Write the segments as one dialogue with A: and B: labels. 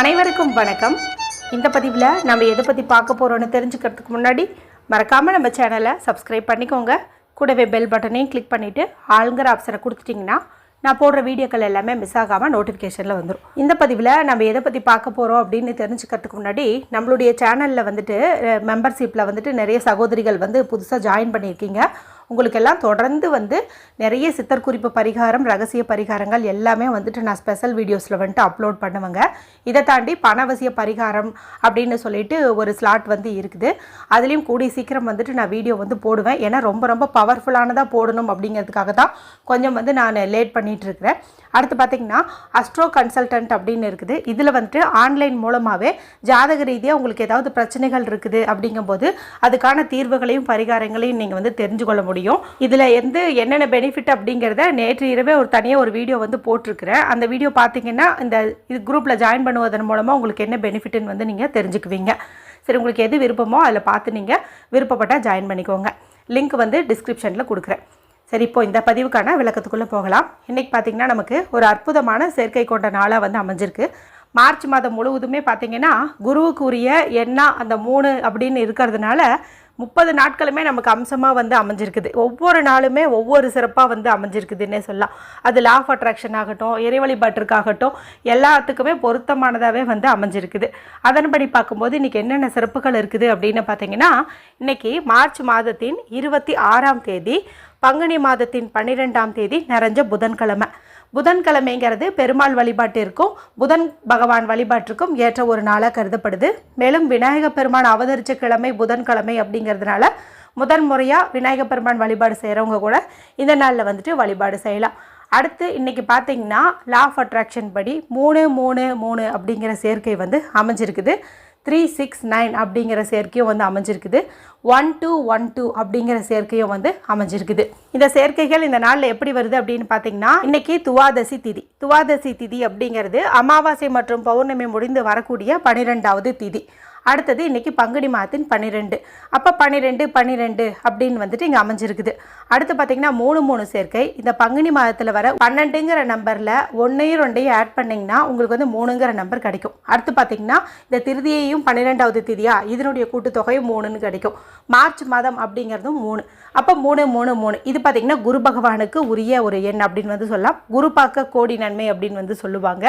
A: அனைவருக்கும் வணக்கம். இந்த பதிவில் நம்ம எதை பற்றி பார்க்க போகிறோன்னு தெரிஞ்சுக்கிறதுக்கு முன்னாடி மறக்காமல் நம்ம சேனலை சப்ஸ்கிரைப் பண்ணிக்கோங்க. கூடவே பெல் பட்டனையும் கிளிக் பண்ணிவிட்டு ஆளுங்கிற ஆப்ஷனை கொடுத்துட்டிங்கன்னா நான் போடுற வீடியோக்கள் எல்லாமே மிஸ் ஆகாமல் நோட்டிஃபிகேஷனில் வந்துடும் இந்த பதிவில் நம்ம எதை பற்றி பார்க்க போகிறோம் அப்படின்னு தெரிஞ்சுக்கிறதுக்கு முன்னாடி நம்மளுடைய சேனலில் வந்துட்டு மெம்பர்ஷிப்பில் வந்துட்டு நிறைய சகோதரிகள் வந்து புதுசாக ஜாயின் பண்ணியிருக்கீங்க. உங்களுக்கெல்லாம் தொடர்ந்து வந்து நிறைய சித்தர் குறிப்பு பரிகாரம் ரகசிய பரிகாரங்கள் எல்லாமே வந்துட்டு நான் ஸ்பெஷல் வீடியோஸில் வந்துட்டு அப்லோட் பண்ணுவேங்க. இதை தாண்டி பணவசிய பரிகாரம் அப்படின்னு சொல்லிட்டு ஒரு ஸ்லாட் வந்து இருக்குது. அதுலேயும் கூடிய சீக்கிரம் வந்துட்டு நான் வீடியோ வந்து போடுவேன். ஏன்னா ரொம்ப ரொம்ப பவர்ஃபுல்லானதாக போடணும் அப்படிங்கிறதுக்காக தான் கொஞ்சம் வந்து நான் லேட் பண்ணிட்டு இருக்கிறேன். அடுத்து பார்த்திங்கன்னா அஸ்ட்ரோ கன்சல்டன்ட் அப்படின்னு இருக்குது. இதில் வந்துட்டு ஆன்லைன் மூலமாகவே ஜாதக ரீதியாக உங்களுக்கு ஏதாவது பிரச்சனைகள் இருக்குது அப்படிங்கும்போது அதுக்கான தீர்வுகளையும் பரிகாரங்களையும் நீங்கள் வந்து தெரிஞ்சு கொள்ள முடியும். இதில் எந்த என்னென்ன பெனிஃபிட் அப்படிங்கிறத நேற்று இரவே ஒரு தனியாக ஒரு வீடியோ வந்து போட்டிருக்கிறேன். அந்த வீடியோ பார்த்தீங்கன்னா இந்த இது குரூப்பில் ஜாயின் பண்ணுவதன் மூலமாக உங்களுக்கு என்ன பெனிஃபிட்னு வந்து நீங்கள் தெரிஞ்சுக்குவீங்க. சரி உங்களுக்கு எது விருப்பமோ அதில் பார்த்து நீங்கள் விருப்பப்பட்டால் ஜாயின் பண்ணிக்கோங்க. லிங்க் வந்து டிஸ்கிரிப்ஷனில் கொடுக்குறேன். சரி இப்போ இந்த பதிவுக்கான விளக்கத்துக்குள்ளே போகலாம். இன்றைக்கி பார்த்தீங்கன்னா நமக்கு ஒரு அற்புதமான சேர்க்கை கொண்ட நாளாக வந்து அமைஞ்சிருக்கு. மார்ச் மாதம் முழுவதுமே பார்த்திங்கன்னா குருவுக்குரிய எண்ணா அந்த மூணு அப்படின்னு இருக்கிறதுனால முப்பது நாட்களுமே நமக்கு அம்சமாக வந்து அமைஞ்சிருக்குது. ஒவ்வொரு நாளுமே ஒவ்வொரு சிறப்பாக வந்து அமைஞ்சிருக்குதுன்னே சொல்லலாம். அது லா ஆஃப் அட்ராக்ஷன் ஆகட்டும் இறை எல்லாத்துக்குமே பொருத்தமானதாகவே வந்து அமைஞ்சிருக்குது. அதன்படி பார்க்கும்போது இன்றைக்கி என்னென்ன சிறப்புகள் இருக்குது அப்படின்னு பார்த்தீங்கன்னா இன்றைக்கி மார்ச் மாதத்தின் இருபத்தி ஆறாம் தேதி பங்குனி மாதத்தின் பன்னிரெண்டாம் தேதி நிறைஞ்ச புதன்கிழமை. புதன்கிழமைங்கிறது பெருமாள் வழிபாட்டிற்கும் புதன் பகவான் வழிபாட்டிற்கும் ஏற்ற ஒரு நாளாக கருதப்படுது. மேலும் விநாயக பெருமான் அவதரிச்ச கிழமை புதன்கிழமை அப்படிங்கிறதுனால முதன் முறையாக விநாயக பெருமான் வழிபாடு செய்கிறவங்க கூட இந்த நாளில் வந்துட்டு வழிபாடு செய்யலாம். அடுத்து இன்றைக்கி பார்த்தீங்கன்னா லா ஆஃப் அட்ராக்ஷன் படி மூணு மூணு மூணு அப்படிங்கிற சேர்க்கை வந்து அமைஞ்சிருக்குது. த்ரீ சிக்ஸ் நைன் அப்படிங்கிற சேர்க்கையும் வந்து அமைஞ்சிருக்குது. ஒன் டூ ஒன் டூ அப்படிங்கிற சேர்க்கையும் வந்து அமைஞ்சிருக்குது. இந்த சேர்க்கைகள் இந்த நாளில் எப்படி வருது அப்படின்னு பார்த்தீங்கன்னா இன்னைக்கு துவாதசி திதி. துவாதசி திதி அப்படிங்கிறது அமாவாசை மற்றும் பௌர்ணமி முடிந்து வரக்கூடிய பன்னிரெண்டாவது திதி. அடுத்தது இன்னைக்கு பங்குனி மாதத்தின் பன்னிரெண்டு. அப்போ பன்னிரெண்டு பன்னிரெண்டு அப்படின்னு வந்துட்டு இங்கே அமைஞ்சிருக்குது. அடுத்து பார்த்தீங்கன்னா மூணு மூணு சேர்க்கை. இந்த பங்குனி மாதத்தில் வர பன்னெண்டுங்கிற நம்பரில் ஒன்றையும் ரெண்டையும் ஆட் பண்ணிங்கன்னா உங்களுக்கு வந்து மூணுங்கிற நம்பர் கிடைக்கும். அடுத்து பார்த்தீங்கன்னா இந்த திருதியையும் பன்னிரெண்டாவது திதியா? இதனுடைய கூட்டுத்தொகையும் மூணுன்னு கிடைக்கும். மார்ச் மாதம் அப்படிங்கிறதும் மூணு. அப்போ மூணு மூணு மூணு. இது பார்த்தீங்கன்னா குரு பகவானுக்கு உரிய ஒரு எண் அப்படின்னு வந்து சொல்லலாம். குரு பார்க்க கோடி நன்மை அப்படின்னு வந்து சொல்லுவாங்க.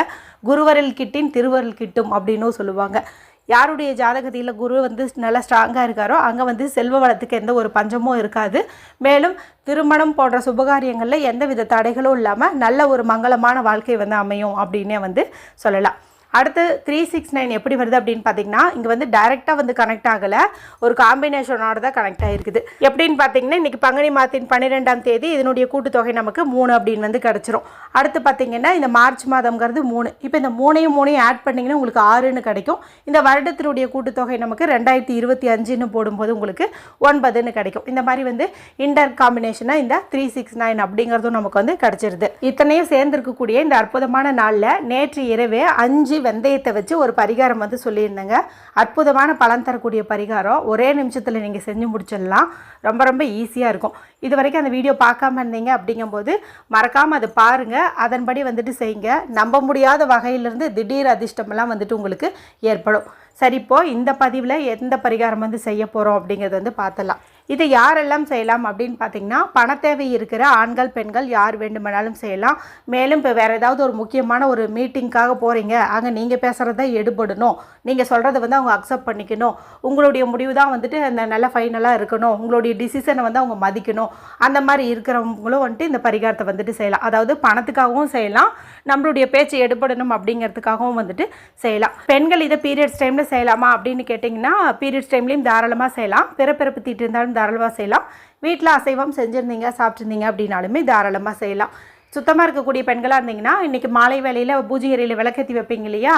A: குருவரில் கிட்டின் திருவரில் கிட்டும் அப்படின்னும் சொல்லுவாங்க. யாருடைய ஜாதகத்தில் குரு வந்து நல்லா ஸ்ட்ராங்காக இருக்காரோ அங்கே வந்து செல்வ வளத்துக்கு எந்த ஒரு பஞ்சமும் இருக்காது. மேலும் திருமணம் போன்ற சுபகாரியங்களில் எந்த வித தடைகளும் இல்லாமல் நல்ல ஒரு மங்களமான வாழ்க்கை வந்து அமையும் அப்படின்னே வந்து சொல்லலாம். அடுத்து த்ரீ சிக்ஸ் நைன் எப்படி வருது அப்படின்னு பார்த்தீங்கன்னா இங்கே வந்து டைரெக்டாக வந்து கனெக்ட் ஆகலை. ஒரு காம்பினேஷனோட தான் கனெக்ட் ஆகிருக்குது எப்படின்னு பார்த்தீங்கன்னா இன்றைக்கி பங்குனி மாதத்தின் பன்னிரெண்டாம் தேதி இதனுடைய கூட்டுத்தொகை நமக்கு மூணு அப்படின்னு வந்து கிடச்சிரும். அடுத்து பார்த்தீங்கன்னா இந்த மார்ச் மாதம்ங்கிறது மூணு. இப்போ இந்த மூணையும் மூணையும் ஆட் பண்ணிங்கன்னா உங்களுக்கு ஆறுன்னு கிடைக்கும். இந்த வருடத்தினுடைய கூட்டுத்தொகை நமக்கு ரெண்டாயிரத்தி இருபத்தி அஞ்சுன்னு போடும்போது உங்களுக்கு ஒன்பதுன்னு கிடைக்கும். இந்த மாதிரி வந்து இன்டர் காம்பினேஷனாக இந்த த்ரீ சிக்ஸ் நைன் அப்படிங்கிறதும் நமக்கு வந்து கிடச்சிருது. இத்தனையும் சேர்ந்துருக்கக்கூடிய இந்த அற்புதமான நாளில் நேற்று இரவே அஞ்சு வெந்தயத்தை வச்சு ஒரு பரிகாரம் வந்து சொல்லியிருந்தேங்க. அற்புதமான பலன் தரக்கூடிய பரிகாரம். ஒரே நிமிஷத்தில் நீங்கள் செஞ்சு முடிச்சிடலாம். ரொம்ப ரொம்ப ஈஸியாக இருக்கும். இது வரைக்கும் அந்த வீடியோ பார்க்காம இருந்தீங்க அப்படிங்கும்போது மறக்காமல் அதை பாருங்கள் அதன்படி வந்துட்டு செய்யுங்க. நம்ப முடியாத வகையிலிருந்து திடீர் அதிர்ஷ்டமெல்லாம் வந்துட்டு உங்களுக்கு ஏற்படும். சரி இப்போது இந்த பதிவில் எந்த பரிகாரம் வந்து செய்ய போகிறோம் அப்படிங்கிறது வந்து பார்த்தலாம் இதை யாரெல்லாம் செய்யலாம் அப்படின்னு பார்த்தீங்கன்னா பணத்தேவை இருக்கிற ஆண்கள் பெண்கள் யார் வேண்டுமானாலும் செய்யலாம். மேலும் இப்போ வேறு ஏதாவது ஒரு முக்கியமான ஒரு மீட்டிங்க்காக போகிறீங்க அங்கே நீங்கள் பேசுகிறத எடுபடணும். நீங்கள் சொல்கிறத வந்து அவங்க அக்செப்ட் பண்ணிக்கணும். உங்களுடைய முடிவு தான் வந்துட்டு அந்த நல்ல ஃபைனலாக இருக்கணும். உங்களுடைய டிசிஷனை வந்து அவங்க மதிக்கணும். அந்த மாதிரி இருக்கிறவங்களும் வந்துட்டு இந்த பரிகாரத்தை வந்துட்டு செய்யலாம். அதாவது பணத்துக்காகவும் செய்யலாம். நம்மளுடைய பேச்சு எடுபடணும் அப்படிங்கிறதுக்காகவும் வந்துட்டு செய்யலாம். பெண்கள் இதை பீரியட்ஸ் டைமில் செய்யலாமா அப்படின்னு கேட்டிங்கன்னா பீரியட்ஸ் டைம்லேயும் தாராளமாக செய்யலாம். பிறப்பிறப்பு தீட்டு இருந்தாலும் தாராளமாக செய்யலாம். வீட்டில் அசைவம் செஞ்சுருந்தீங்க சாப்பிட்ருந்தீங்க அப்படின்னாலுமே தாராளமாக செய்யலாம். சுத்தமாக இருக்கக்கூடிய பெண்களாக இருந்தீங்கன்னா இன்றைக்கி மாலை வேலையில் பூஜை அறையில் விளக்கத்தி வைப்பீங்க இல்லையா?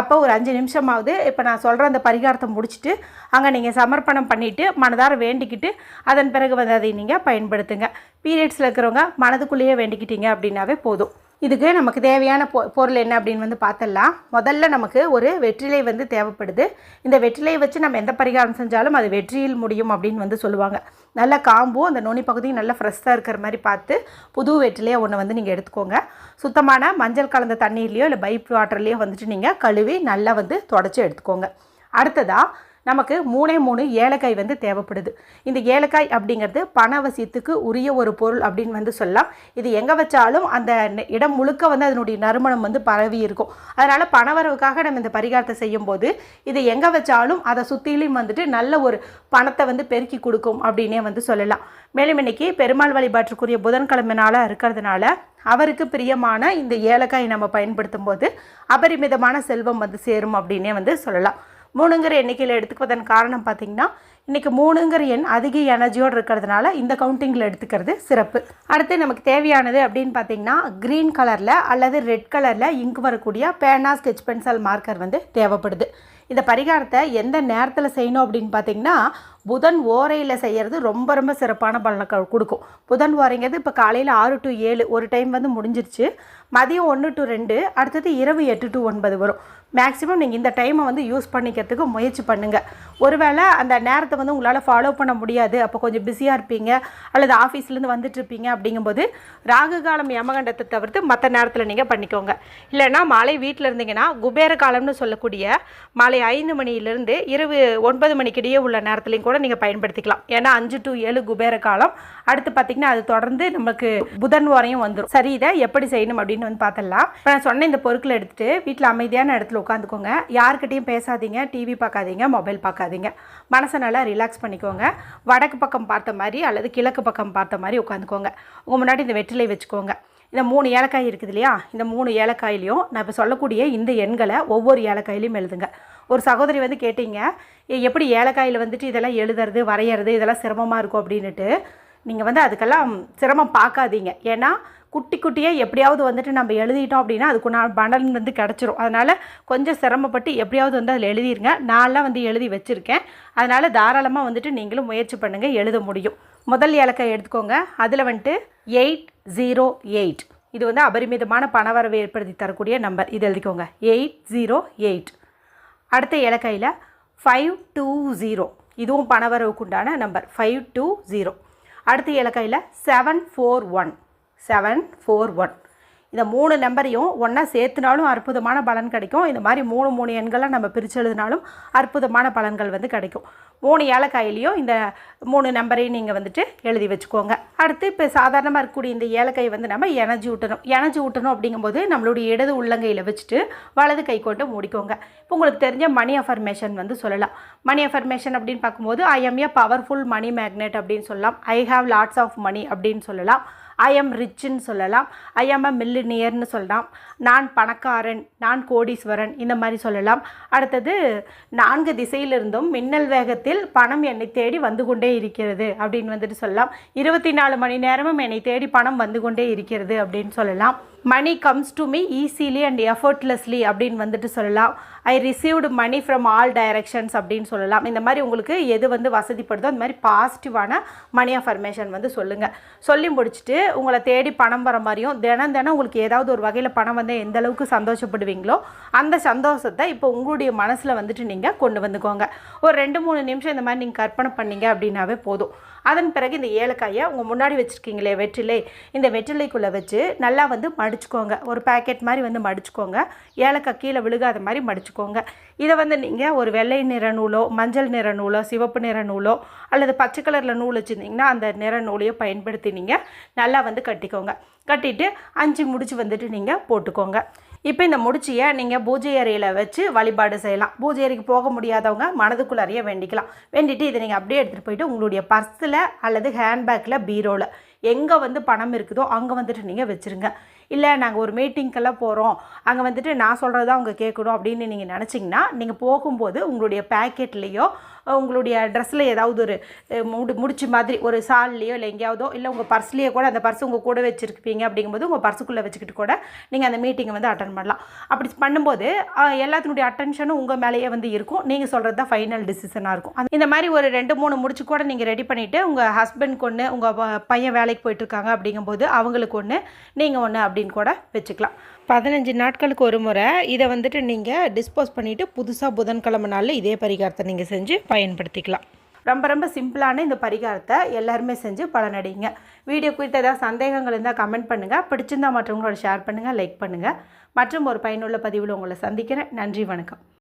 A: அப்போ ஒரு அஞ்சு நிமிஷமாவது இப்போ நான் சொல்கிற அந்த பரிகாரத்தை முடிச்சுட்டு அங்கே நீங்கள் சமர்ப்பணம் பண்ணிவிட்டு மனதார வேண்டிக்கிட்டு அதன் பிறகு வந்து அதை நீங்கள் பயன்படுத்துங்க. பீரியட்ஸில் இருக்கிறவங்க மனதுக்குள்ளேயே வேண்டிக்கிட்டீங்க அப்படின்னாவே போதும். இதுக்கு நமக்கு தேவையான பொ பொருள் என்ன அப்படின்னு வந்து பார்த்துடலாம் முதல்ல நமக்கு ஒரு வெற்றிலை வந்து தேவைப்படுது. இந்த வெற்றிலையை வச்சு நம்ம எந்த பரிகாரம் செஞ்சாலும் அது வெற்றியில் முடியும் அப்படின்னு வந்து சொல்லுவாங்க. நல்ல காம்பும் அந்த நுனி பகுதியும் நல்லா ஃப்ரெஷ்ஷாக இருக்கிற மாதிரி பார்த்து புது வெற்றிலையை ஒன்று வந்து நீங்கள் எடுத்துக்கோங்க. சுத்தமான மஞ்சள் கலந்த தண்ணீர்லேயோ இல்லை பைப் வாட்டர்லேயோ வந்துட்டு நீங்கள் கழுவி நல்லா வந்து தொடச்சி எடுத்துக்கோங்க. அடுத்ததாக நமக்கு மூணே மூணு ஏலக்காய் வந்து தேவைப்படுது. இந்த ஏலக்காய் அப்படிங்கிறது பணவசியத்துக்கு உரிய ஒரு பொருள் அப்படின்னு வந்து சொல்லலாம். இது எங்கே வச்சாலும் அந்த இடம் முழுக்க வந்து அதனுடைய நறுமணம் வந்து பரவி இருக்கும். அதனால் பணவரவுக்காக நம்ம இந்த பரிகாரத்தை செய்யும்போது இது எங்கே வச்சாலும் அதை சுற்றிலையும் வந்துட்டு நல்ல ஒரு பணத்தை வந்து பெருக்கி கொடுக்கும் அப்படின்னே வந்து சொல்லலாம். மேலும் இன்னைக்கு பெருமாள் வழிபாட்டுக்குரிய புதன்கிழமை நாளாக இருக்கிறதுனால அவருக்கு பிரியமான இந்த ஏலக்காய் நம்ம பயன்படுத்தும் போது அபரிமிதமான செல்வம் வந்து சேரும் அப்படின்னே வந்து சொல்லலாம். மூணுங்கிற எண்ணிக்கையில் எடுத்துக்குவதன் காரணம் பார்த்தீங்கன்னா இன்றைக்கி மூணுங்கிற எண் அதிக எனர்ஜியோடு இருக்கிறதுனால இந்த கவுண்டிங்கில் எடுத்துக்கிறது சிறப்பு. அடுத்து நமக்கு தேவையானது அப்படின்னு பார்த்தீங்கன்னா க்ரீன் கலரில் அல்லது ரெட் கலரில் இங்கு வரக்கூடிய பேனா ஸ்கெச் பென்சில் மார்க்கர் வந்து தேவைப்படுது. இந்த பரிகாரத்தை எந்த நேரத்தில் செய்யணும் அப்படின்னு பார்த்தீங்கன்னா புதன் ஓரையில் செய்கிறது ரொம்ப ரொம்ப சிறப்பான பலனை க- கொடுக்கும். புதன் ஓரைங்கிறது இப்போ காலையில் ஆறு டு ஏழு ஒரு டைம் வந்து முடிஞ்சிருச்சு. மதியம் ஒன்று டு ரெண்டு அடுத்தது இரவு எட்டு டு ஒன்பது வரும். மேக்ஸிமம் நீங்கள் இந்த டைமை வந்து யூஸ் பண்ணிக்கிறதுக்கு முயற்சி பண்ணுங்கள் ஒருவேளை அந்த நேரத்தை வந்து உங்களால் ஃபாலோ பண்ண முடியாது. அப்போ கொஞ்சம் பிஸியாக இருப்பீங்க. அல்லது ஆஃபீஸ்லேருந்து வந்துட்டு இருப்பீங்க அப்படிங்கும்போது ராகு காலம் யமகண்டத்தை தவிர்த்து மற்ற நேரத்தில் நீங்கள் பண்ணிக்கோங்க. இல்லைன்னா மாலை வீட்டில் இருந்தீங்கன்னா குபேர காலம்னு சொல்லக்கூடிய மாலை ஐந்து மணியிலிருந்து இரவு ஒன்பது மணிக்கிடையே உள்ள நேரத்துலையும் கூட நீங்கள் பயன்படுத்திக்கலாம். ஏன்னா அஞ்சு டு ஏழு குபேர காலம். அடுத்து பார்த்தீங்கன்னா அது தொடர்ந்து நமக்கு புதன் வாரையும் வந்துடும் சரி இதை எப்படி செய்யணும் அப்படின்னு வந்து பார்த்துடலாம் இப்போ நான் சொன்ன இந்த பொருட்களை எடுத்துகிட்டு வீட்டில் அமைதியான இடத்துல உட்காந்துக்கோங்க. யார்கிட்டயும் பேசாதீங்க டிவி பார்க்காதீங்க மொபைல் பார்க்காதீங்க மனசை நல்லா ரிலாக்ஸ் பண்ணிக்கோங்க. வடக்கு பக்கம் பார்த்த மாதிரி அல்லது கிழக்கு பக்கம் பார்த்த மாதிரி உட்காந்துக்கோங்க. உங்கள் முன்னாடி இந்த வெற்றிலை வச்சுக்கோங்க. இந்த மூணு ஏலக்காய் இருக்குது இல்லையா? இந்த மூணு ஏலக்காயிலையும் நான் இப்போ சொல்லக்கூடிய இந்த எண்களை ஒவ்வொரு ஏலக்காயிலையும் எழுதுங்க. ஒரு சகோதரி வந்து கேட்டீங்க எப்படி ஏலக்காயில் வந்துட்டு இதெல்லாம் எழுதுறது வரைகிறது இதெல்லாம் சிரமமாக இருக்கும்? அப்படின்னுட்டு நீங்கள் வந்து அதுக்கெல்லாம் சிரமம் பார்க்காதீங்க. ஏன்னா குட்டி குட்டியாக எப்படியாவது வந்துட்டு நம்ம எழுதிட்டோம் அப்படின்னா அதுக்குண்டான பலன் வந்து கிடச்சிரும். அதனால் கொஞ்சம் சிரமப்பட்டு எப்படியாவது வந்து அதில் எழுதிருங்க. நான்லாம் வந்து எழுதி வச்சுருக்கேன். அதனால் தாராளமாக வந்துட்டு நீங்களும் முயற்சி பண்ணுங்கள் எழுத முடியும். முதல் ஏலக்காய் எடுத்துக்கோங்க. அதில் வந்துட்டு எயிட் ஜீரோ எயிட். இது வந்து அபரிமிதமான பணவரவு ஏற்படுத்தி தரக்கூடிய நம்பர் இது எழுதிக்கோங்க. Eight zero eight. அடுத்த இலக்கையில் ஃபைவ் டூ ஜீரோ. இதுவும் பணவரவுக்கு உண்டான நம்பர் ஃபைவ் டூ ஜீரோ. அடுத்த இலக்கையில் seven four one. Seven four one. இந்த மூணு நம்பரையும் ஒன்றா சேர்த்துனாலும் அற்புதமான பலன் கிடைக்கும். இந்த மாதிரி மூணு மூணு எண்களை நம்ம பிரித்து எழுதினாலும் அற்புதமான பலன்கள் வந்து கிடைக்கும். மூணு ஏலக்காயிலையும் இந்த மூணு நம்பரையும் நீங்கள் வந்துட்டு எழுதி வச்சுக்கோங்க. அடுத்து இப்போ சாதாரணமாக இருக்கக்கூடிய இந்த ஏலக்காய் வந்து நம்ம எனர்ஜி ஊட்டணும். எனர்ஜி ஊட்டணும் அப்படிங்கும்போது நம்மளுடைய இடது உள்ளங்கையில் வச்சுட்டு வலது கை கொண்டு மூடிக்கோங்க. இப்போ உங்களுக்கு தெரிஞ்ச மணி அஃபர்மேஷன் வந்து சொல்லலாம். மணி அஃபர்மேஷன் அப்படின்னு பார்க்கும்போது I am a powerful money magnet அப்படின்னு சொல்லலாம். I have lots of money அப்படின்னு சொல்லலாம். ஐ எம் ரிச்சுன்னு சொல்லலாம். ஐ எம் அ மில்லினியர்னு சொல்லலாம். நான் பணக்காரன் நான் கோடீஸ்வரன் இந்த மாதிரி சொல்லலாம். அடுத்தது நான்கு திசையிலிருந்தும் மின்னல் வேகத்தில் பணம் என்னை தேடி வந்து கொண்டே இருக்கிறது அப்படின்னு வந்துட்டு சொல்லலாம். இருபத்தி நாலு மணி நேரமும் என்னை தேடி பணம் வந்து கொண்டே இருக்கிறது அப்படின்னு சொல்லலாம். Money comes to me easily and effortlessly அப்படின்னு வந்துட்டு சொல்லலாம். I received money from all directions அப்படின்னு சொல்லலாம். இந்த மாதிரி உங்களுக்கு எது வந்து வசதிப்படுதோ அந்த மாதிரி பாசிட்டிவான மணி அஃபர்மேஷன் வந்து சொல்லுங்கள் சொல்லி முடிச்சுட்டு உங்களை தேடி பணம் வர மாதிரியும் தினம் தினம் உங்களுக்கு ஏதாவது ஒரு வகையில் பணம் வந்து எந்த அளவுக்கு சந்தோஷப்படுவீங்களோ அந்த சந்தோஷத்தை இப்போ உங்களுடைய மனசில் வந்துட்டு நீங்கள் கொண்டு வந்துக்கோங்க. ஒரு ரெண்டு மூணு நிமிஷம் இந்த மாதிரி நீங்கள் கற்பனை பண்ணீங்க அப்படின்னாவே போதும். அதன் பிறகு இந்த ஏலக்காயை உங்கள் முன்னாடி வச்சுருக்கீங்களே வெற்றிலை இந்த வெற்றிலைக்குள்ளே வச்சு நல்லா வந்து மடிச்சுக்கோங்க. ஒரு பேக்கெட் மாதிரி வந்து மடிச்சுக்கோங்க. ஏலக்காய் கீழே விழுகாத மாதிரி மடிச்சுக்கோங்க. இதை வந்து நீங்கள் ஒரு வெள்ளை நிற நூலோ மஞ்சள் நிற நூலோ சிவப்பு நிற நூலோ அல்லது பச்சை கலரில் நூல் வச்சுருந்தீங்கன்னா அந்த நிற நூலையோ பயன்படுத்தி நீங்கள் நல்லா வந்து கட்டிக்கோங்க. கட்டிட்டு அஞ்சு முடிச்சு வந்துட்டு நீங்கள் போட்டுக்கோங்க. இப்போ இந்த முடிச்சியை நீங்கள் பூஜை அறையில் வச்சு வழிபாடு செய்யலாம். பூஜை அறைக்கு போக முடியாதவங்க மனதுக்குள்ளாரையே வேண்டிக்கலாம். வேண்டிட்டு இதை நீங்கள் அப்படியே எடுத்துகிட்டு போயிட்டு உங்களுடைய பர்ஸில் அல்லது ஹேண்ட்பேக்கில் பீரோவில் எங்கே வந்து பணம் இருக்குதோ அங்கே வந்துட்டு நீங்கள் வச்சுருங்க. இல்லை நாங்கள் ஒரு மீட்டிங்க்கெல்லாம் போகிறோம் அங்கே வந்துட்டு நான் சொல்கிறது அவங்க கேட்கணும் அப்படின்னு நீங்கள் நினச்சிங்கன்னா நீங்கள் போகும்போது உங்களுடைய பேக்கெட்லேயோ உங்களுடைய ட்ரெஸ்ஸில் ஏதாவது ஒரு முடி முடிச்சு மாதிரி ஒரு சால்லையோ இல்லை எங்கேயாவதோ இல்லை உங்கள் பர்ஸ்லேயே கூட அந்த பர்ஸ் உங்கள் கூட வச்சுருப்பீங்க அப்படிங்கும்போது உங்கள் பர்ஸுக்குள்ளே வச்சுக்கிட்டு கூட நீங்கள் அந்த மீட்டிங்கை வந்து அட்டன் பண்ணலாம். அப்படி பண்ணும்போது எல்லாத்தினுடைய அட்டென்ஷனும் உங்கள் மேலேயே வந்து இருக்கும். நீங்கள் சொல்கிறது தான் ஃபைனல் டிசிஷனாக இருக்கும். இந்த மாதிரி ஒரு ரெண்டு மூணு முடிச்சு கூட நீங்கள் ரெடி பண்ணிவிட்டு உங்கள் ஹஸ்பண்ட் ஒன்று உங்கள் பையன் வேலைக்கு போயிட்டுருக்காங்க அப்படிங்கும்போது அவங்களுக்கு ஒன்று நீங்கள் ஒன்று அப்படின்னு கூட வச்சுக்கலாம். பதினஞ்சு நாட்களுக்கு ஒரு முறை இதை வந்துட்டு நீங்கள் டிஸ்போஸ் பண்ணிவிட்டு புதுசாக புதன்கிழமை நாளில் இதே பரிகாரத்தை நீங்கள் செஞ்சு பயன்படுத்திக்கலாம். ரொம்ப ரொம்ப சிம்பிளான இந்த பரிகாரத்தை எல்லாருமே செஞ்சு பலனடைங்க வீடியோ குறித்த ஏதாவது சந்தேகங்கள் இருந்தால் கமெண்ட் பண்ணுங்கள் பிடிச்சிருந்தா மற்றவங்களோட ஷேர் பண்ணுங்கள் லைக் பண்ணுங்கள் மற்றும் ஒரு பயனுள்ள பதிவில் உங்களை சந்திக்கிறேன். நன்றி வணக்கம்.